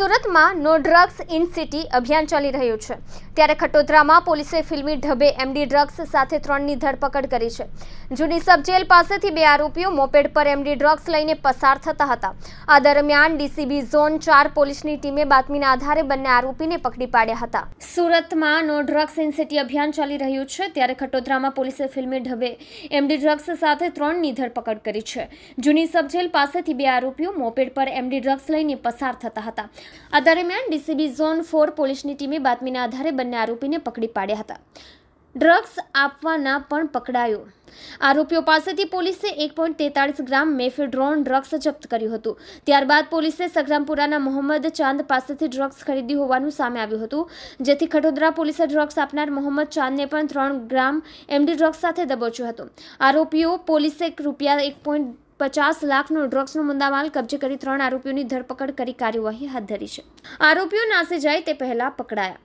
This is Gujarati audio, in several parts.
સુરતમાં નો ડ્રગ્સ ઇન સિટી અભિયાન ચાલી રહ્યું છે. ત્યારે ખટોદરામાં પોલીસે ફિલ્મી ઢબે એમડી ડ્રગ્સ સાથે ત્રણની ધરપકડ કરી છે. જૂની સબ જેલ પાસેથી બે આરોપીઓ મોપેડ પર એમડી ડ્રગ્સ લઈને પસાર થતા હતા. આ દરમિયાન ડીસીબી ઝોન ચાર પોલીસની ટીમે બાતમીના આધારે બંને આરોપીને પકડી પાડ્યા હતા. સુરતમાં નો ડ્રગ્સ ઇન સિટી અભિયાન ચાલી રહ્યું છે, ત્યારે ખટોદરામાં પોલીસે ફિલ્મી ઢબે એમડી ડ્રગ્સ સાથે ત્રણની ધરપકડ કરી છે. જૂની સબ જેલ પાસેથી બે આરોપીઓ મોપેડ પર એમડી ડ્રગ્સ લઈને પસાર થતા હતા. આ દરમિયાન ડીસીબી ઝોન ફોર પોલીસની ટીમે બાતમીના આધારે બંને આરોપીને પકડી પાડ્યા હતા. ડ્રગ્સ આપવાના પણ પકડાયો. આરોપીઓ પાસેથી પોલીસે એક પોઈન્ટ તેતાળીસ ગ્રામ મેફેડ્રોન ડ્રગ્સ જપ્ત કર્યું હતું. ત્યારબાદ પોલીસે સગ્રામપુરાના મોહમ્મદ ચાંદ પાસેથી ડ્રગ્સ ખરીદી હોવાનું સામે આવ્યું હતું. જેથી ખટોદરા પોલીસે ડ્રગ્સ આપનાર મોહમ્મદ ચાંદને પણ ત્રણ ગ્રામ એમડી ડ્રગ્સ સાથે દબોચ્યો હતો. આરોપીઓ પોલીસે રૂપિયા એક પોઈન્ટ પચાસ લાખનો ડ્રગ્સનો મુદ્દામાલ કબજે કરી ત્રણ આરોપીઓની ધરપકડ કરી કાર્યવાહી હાથ ધરી છે. આરોપીઓ નાસી જાય તે પહેલા પકડાયા.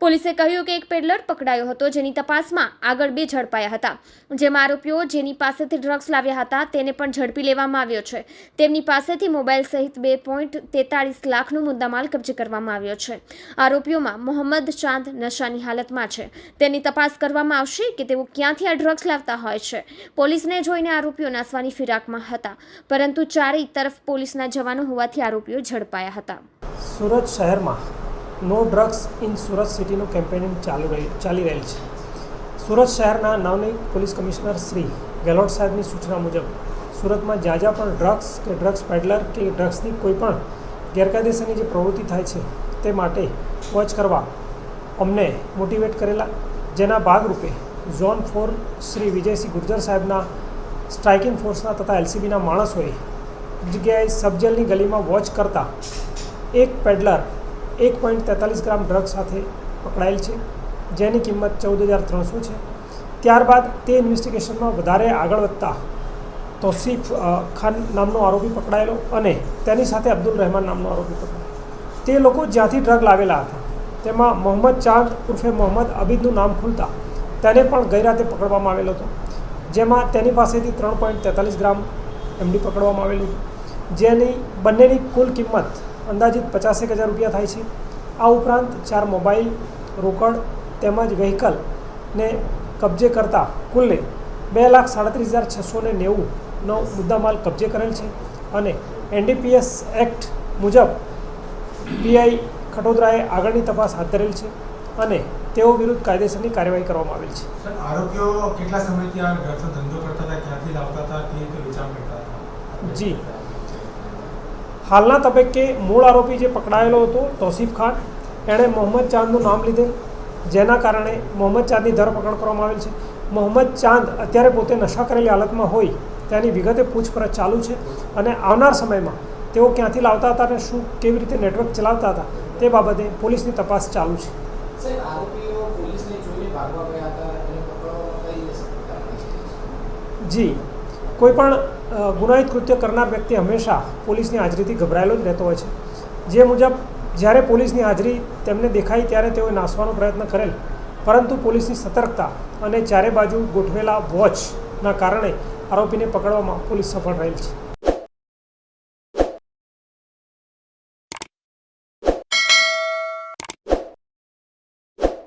પોલીસે કહ્યું કે એક પેડલર પકડાયો હતો જેની તપાસમાં આગળ બે ઝડપાયા હતા. જેમાં આરોપીઓ જેની પાસેથી ડ્રગ્સ લાવ્યા હતા તેને પણ ઝડપી લેવામાં આવ્યો છે. તેમની પાસેથી મોબાઈલ સહિત બે પોઈન્ટ તેતાળીસ લાખનો મુદ્દામાલ કબજે કરવામાં આવ્યો છે. આરોપીઓમાં મોહમ્મદ ચાંદ નશાની હાલતમાં છે. તેની તપાસ કરવામાં આવશે કે તેઓ ક્યાંથી આ ડ્રગ્સ લાવતા હોય છે. પોલીસને જોઈને આરોપીઓ નાસવાની ફિરાકમાં હતા, પરંતુ ચારેય તરફ પોલીસના જવાનો હોવાથી આરોપીઓ ઝડપાયા હતા. સુરત શહેરમાં નો ડ્રગ્સ ઇન સુરત સિટીનું કેમ્પેનિંગ ચાલુ રહી ચાલી રહેલ છે. સુરત શહેરના નવનિયુક્ત પોલીસ કમિશનર શ્રી ગેહલોત સાહેબની સૂચના મુજબ, સુરતમાં જ્યાં પણ ડ્રગ્સ કે ડ્રગ્સ પેડલર કે ડ્રગ્સની કોઈ પણ ગેરકાયદેસરની જે પ્રવૃત્તિ થાય છે, તે માટે વોચ કરવા અમને મોટિવેટ કરેલા. જેના ભાગરૂપે ઝોન ફોર શ્રી વિજયસિંહ ગુર્જર સાહેબના સ્ટ્રાઇકિંગ ફોર્સના તથા એલસીબીના માણસોએ જગ્યાએ સબજેલની ગલીમાં વોચ કરતા એક પેડલર એક પોઈન્ટ તેતાલીસ ગ્રામ ડ્રગ સાથે પકડાયેલ છે, જેની કિંમત ચૌદ હજાર ત્રણસો છે. ત્યારબાદ તે ઇન્વેસ્ટિગેશનમાં વધારે આગળ વધતા તોસીફ ખાન નામનો આરોપી પકડાયેલો અને તેની સાથે અબ્દુલ રહેમાન નામનો આરોપી પકડાયો તે લોકો જ્યાંથી ડ્રગ લાવેલા હતા, તેમાં મોહમ્મદ ચાંદ ઉર્ફે મોહમ્મદ અબીદનું નામ ખુલતા તેને પણ ગઈ રાતે પકડવામાં આવેલો હતો, જેમાં તેની પાસેથી ત્રણ પોઈન્ટ તેતાલીસ ગ્રામ એમડી પકડવામાં આવેલું જેની બંનેની કુલ કિંમત અંદાજિત પચાસેક હજાર રૂપિયા થાય છે. આ ઉપરાંત ચાર મોબાઈલ રોકડ તેમજ વ્હીકલને કબજે કરતા કુલ્લે બે લાખ સાડત્રીસ હજાર છસો ને નેવુંનો મુદ્દામાલ કબજે કરેલ છે અને એનડીપીએસ એક્ટ મુજબ પીઆઈ ખટોદરાએ આગળની તપાસ હાથ ધરેલ છે અને તેઓ વિરુદ્ધ કાયદેસરની કાર્યવાહી કરવામાં આવેલ છે. સર કેટલા સમયથી આ ધંધો કરતા હતા ક્યાંથી લાવતા હતા કેવી વેચાણ કરતા હતા. જી. હાલના તબક્કે મૂળ આરોપી જે પકડાયેલો હતો તોસીફ ખાન એણે મોહમ્મદ ચાંદનું નામ લીધેલ. જેના કારણે મોહમ્મદ ચાંદની ધરપકડ કરવામાં આવેલ છે. મોહમ્મદ ચાંદ અત્યારે પોતે નશા કરેલી હાલતમાં હોય તેની વિગતે પૂછપરછ ચાલુ છે અને આવનાર સમયમાં તેઓ ક્યાંથી લાવતા હતા અને શું કેવી રીતે નેટવર્ક ચલાવતા હતા તે બાબતે પોલીસની તપાસ ચાલુ છે. જી. કોઈ પણ અ, ગુનાહિત કૃત્ય કરનાર વ્યક્તિ હંમેશા પોલીસની હાજરીથી ગભરાયેલો જ રહેતો હોય છે. જે મુજબ, જ્યારે પોલીસની હાજરી તેમને દેખાય ત્યારે તેઓએ નાસવાનો પ્રયત્ન કરેલ. પરંતુ પોલીસની સતર્કતા અને ચારે બાજુ ગોઠવેલા વોચના કારણે આરોપીને પકડવામાં પોલીસ સફળ રહેલ છે.